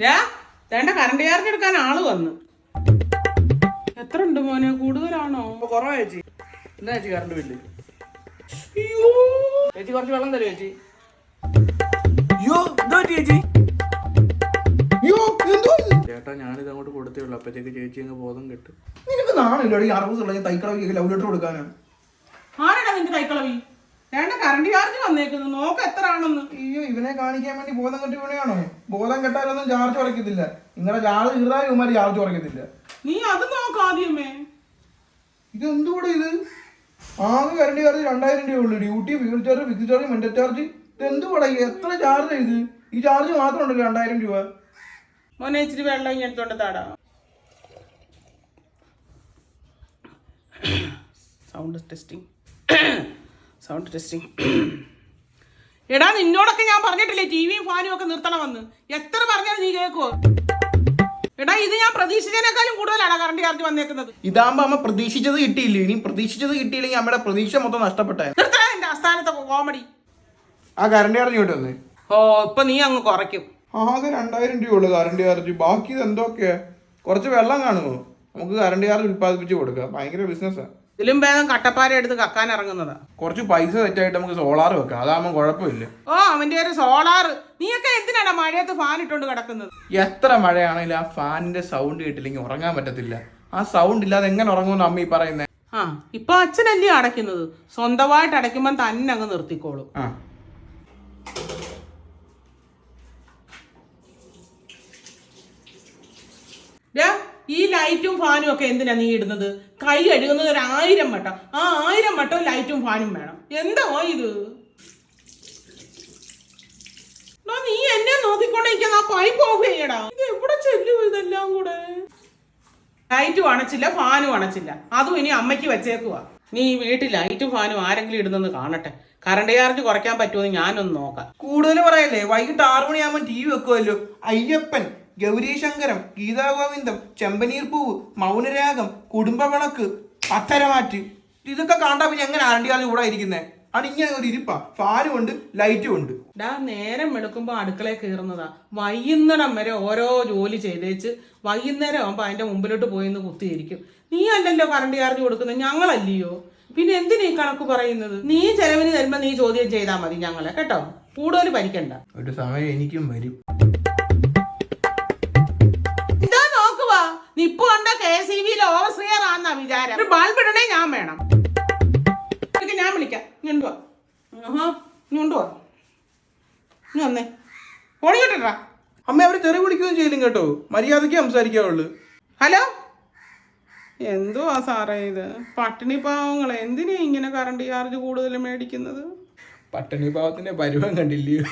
ഞാ വേണ്ട current charge എടുക്കാൻ ആൾ വന്നു. എത്ര ഉണ്ട് മോനെ? കൂടുതലാണോ? കുറവാ ചേച്ചി. എന്താ ചേച്ചി കറണ്ട് ബില്ല് ചേച്ചി കുറച്ച് വെള്ളം തരും ചേച്ചി? അയ്യോ എന്താ? ചേട്ടാ ഞാനിത് അങ്ങോട്ട് കൊടുത്തേ ഉള്ളൂ. അപ്പത്തേക്ക് ചേച്ചി അങ്ങ് ബോധം കിട്ടും. നിനക്ക് നാണില്ലോ ഈ അറുപത് തൈക്കളവിക്ക് ലവ് ലെറ്റർ കൊടുക്കാനാണ് ആരാടാ നിന്റെ കൈക്കളവി വേണ്ട കറണ്ട് ചാർജ് വന്നേക്കുന്നു. നോക്ക് എത്ര ആണെന്ന്. അയ്യോ ഇവനെ കാണിക്കാൻ വേണ്ടി ബോധം കെട്ടി വീണയാണോ ബോധം കെട്ടാലൊന്നും ചാർജ് കുറയ്ക്കത്തില്ല നിങ്ങളുടെ ചാർജ് ഇറായി ഇവന്മാർ ചാർജ് കുറയ്ക്കത്തില്ല നീ അത് നോക്ക് ആദ്യമേ. ഇത് എന്തുകൂടെ ഇത്? ആകെ കറണ്ട് ചാർജ് രണ്ടായിരം രൂപ ഉള്ളു duty fuel charge fix charge mental charge ഇത് എന്തുകൂടെ എത്ര ചാർജ് ഇത്? ഈ ചാർജ് മാത്രം ഉണ്ടല്ലോ രണ്ടായിരം രൂപ. മോനെ ഇച്ചിരി വെള്ളം ഇങ്ങനെ തൊണ്ട് താടാ. സൗണ്ട് ടെസ്റ്റിംഗ് സൗണ്ട് ടെസ്റ്റിംഗ് എടാ നിന്നോടൊക്കെ ഞാൻ പറഞ്ഞിട്ടില്ലേ ടി വിയും ഫാനും ഒക്കെ നിർത്തണമെന്ന്. എത്ര പറഞ്ഞാലും നീ കേൾക്കുവോ എടാ ഇത് ഞാൻ പ്രതീക്ഷിച്ചതിനേക്കാളും കൂടുതലാണ് കറണ്ട് ചാർജ് വന്നേക്കുന്നത്? ഇതാകുമ്പോ അമ്മ പ്രതീക്ഷിച്ചത് കിട്ടിയില്ല? ഇനി പ്രതീക്ഷിച്ചത് കിട്ടിയില്ലെങ്കിൽ അമ്മയുടെ പ്രതീക്ഷ മൊത്തം നഷ്ടപ്പെട്ടേ. നിർത്തണ എന്റെ അസ്ഥാനത്തെ കോമഡി ആ കറണ്ട് ചാർജ് ഇങ്ങോട്ട് വന്നേ. ഓ ഇപ്പൊ നീ അങ്ങ് കുറയ്ക്കും. ആകെ രണ്ടായിരം രൂപ ഉള്ളു കറണ്ട് ചാർജ് ബാക്കി ഇത് എന്തൊക്കെയാ കുറച്ച് വെള്ളം കാണുമോ? നമുക്ക് കറണ്ട് ചാർജ് ഉൽപ്പാദിപ്പിച്ച് കൊടുക്കാം. ഭയങ്കര ബിസിനസ്സാണ് ഇതിലും ഭേദം കട്ടപ്പാര എടുത്ത് കക്കാൻ ഇറങ്ങുന്നതാ. കുറച്ച് പൈസ തെറ്റായിട്ട് നമുക്ക് സോളാർ വെക്കാം. അതാകുമ്പോൾ കുഴപ്പമില്ല. ഓ അവന്റെ ഒരു സോളാർ. നീയൊക്കെ എന്തിനാണ് മഴയത്ത് ഫാൻ ഇട്ടോണ്ട് കിടക്കുന്നത്? എത്ര മഴയാണെങ്കിലും ആ ഫാനിന്റെ സൗണ്ട് കേട്ടില്ലെങ്കിൽ ഉറങ്ങാൻ പറ്റത്തില്ല. ആ സൗണ്ട് ഇല്ലാതെ എങ്ങനെ ഉറങ്ങുമെന്ന് അമ്മ ഈ പറയുന്നത് ആ ഇപ്പൊ അച്ഛനല്ലേ അടയ്ക്കുന്നത്? സ്വന്തമായിട്ട് അടയ്ക്കുമ്പോൾ തന്നെ അങ്ങ് നിർത്തിക്കോളും. ആ. ഈ ലൈറ്റും ഫാനും ഒക്കെ എന്തിനാ നീ ഇടുന്നത്? കൈ കഴുകുന്നത് ഒരു ആയിരം വട്ടം. ആ ആയിരം വട്ടം ലൈറ്റും ഫാനും വേണം. എന്താ ഇത്? നീ എന്നെ നോക്കിക്കൊണ്ടിരിക്കുന്ന ആ പൈപ്പ് ഓഫ് ചെയ്യടാ. ഇത് എവിടെ ചെല്ലും ഇതെല്ലാം കൂടെ? ലൈറ്റും അണച്ചില്ല ഫാനും അണച്ചില്ല. അതും ഇനി അമ്മയ്ക്ക് വെച്ചേക്കുക നീ ഈ വീട്ടിൽ ലൈറ്റും ഫാനും ആരെങ്കിലും ഇടുന്നെന്ന് കാണട്ടെ. കറണ്ട് ചാർജ് കുറയ്ക്കാൻ പറ്റുമെന്ന് ഞാനൊന്ന് നോക്കാം. കൂടുതൽ പറയല്ലേ വൈകിട്ട് ആറു മണിയാകുമ്പോൾ ടി വി വെക്കുമല്ലോ അയ്യപ്പൻ. ഗൗരീശങ്കരം ഗീതാഗോവിന്ദം ചെമ്പനീർ പൂവ് മൗനരാഗം കുടുംബവിളക്ക് പത്തരമാറ്റ്. ഇതൊക്കെ കാണാൻ പിന്നെ എങ്ങനെ ആരണ്ടിയാലും കൂടെ ഇരിക്കുന്നേ അത് ഇങ്ങനെ ഒരു ഇരിപ്പാ. ഫാനും ഉണ്ട് ലൈറ്റും ഉണ്ട്. ഡാ നേരം എടുക്കുമ്പോ അടുക്കളയിൽ കയറുന്നതാ. വൈകുന്നേരം വരെ ഓരോ ജോലി ചെയ്തേച്ച് വൈകുന്നേരം ആകുമ്പോ അതിന്റെ മുമ്പിലോട്ട് പോയിന്ന് കുത്തിയിരിക്കും. നീ അല്ലല്ലോ കറണ്ട് ചാർജ് കൊടുക്കുന്നത്? ഞങ്ങളല്ലയോ? പിന്നെ എന്തിനാ ഈ കണക്ക് പറയുന്നത്? നീ ചെലവിന് തരുമ്പോ നീ ചോദ്യം ചെയ്താൽ മതി ഞങ്ങളെ. കേട്ടോ? കൂടുതൽ ഭരിക്കണ്ട ഒരു സമയം എനിക്കും വരും. ഇപ്പൊ കണ്ട കെ സി ബിയിൽ ഓവർ സ്ക്രിയർ ആന്നാ വിചാരം. ഒരു ബൾബ് ഇടണേ ഞാൻ വേണം. ഞാൻ വിളിക്കാം. ഇങ്ങോട്ട് ആഹാ. ഇങ്ങോട്ട് വാ. ഇനി വന്നേ. അമ്മ അവർ തെറി വിളിക്കുകയും ചെയ്യില്ല കേട്ടോ. മര്യാദയ്ക്ക് സംസാരിക്കാവുള്ളൂ ഹലോ? എന്തുവാ സാറേ ഇത്? പട്ടിണി പാവങ്ങളെ എന്തിനാ ഇങ്ങനെ കറണ്ട് ചാർജ് കൂടുതൽ മേടിക്കുന്നത്? പട്ടിണി പാവത്തിന്റെ പരുവം കണ്ടില്ലയോ?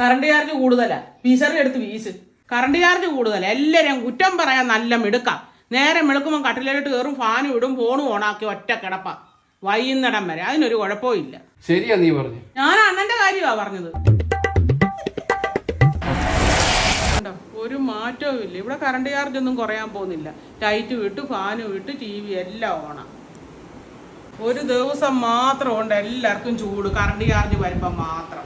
കറണ്ട് ചാർജ് കൂടുതലാ. വീസറി എടുത്ത് വീശ്. കറണ്ട് ചാർജ് കൂടുതലാ. എല്ലാവരും കുറ്റം പറയാൻ നല്ല മിടുക്കാം. നേരെ മെളുക്കുമ്പോൾ കട്ടിലേട്ട് കയറും ഫാനും ഇടും ഫോണും ഓണാക്കി ഒറ്റ കിടപ്പ. വൈകുന്നേരം വരെ. അതിനൊരു കുഴപ്പവും ഇല്ല ശരിയാ നീ പറഞ്ഞു. ഞാൻ അണ്ണന്റെ കാര്യമാ പറഞ്ഞത്. ഒരു മാറ്റവും ഇല്ല ഇവിടെ കറണ്ട് ചാർജ് ഒന്നും കുറയാൻ പോകുന്നില്ല. ലൈറ്റ് വിട്ട് ഫാനും വിട്ട് ടി വി എല്ലാം ഓണ ഒരു ദിവസം മാത്രം ഉണ്ട്. എല്ലാവർക്കും ചൂട്. കറണ്ട് ചാർജ് വരുമ്പോൾ മാത്രം.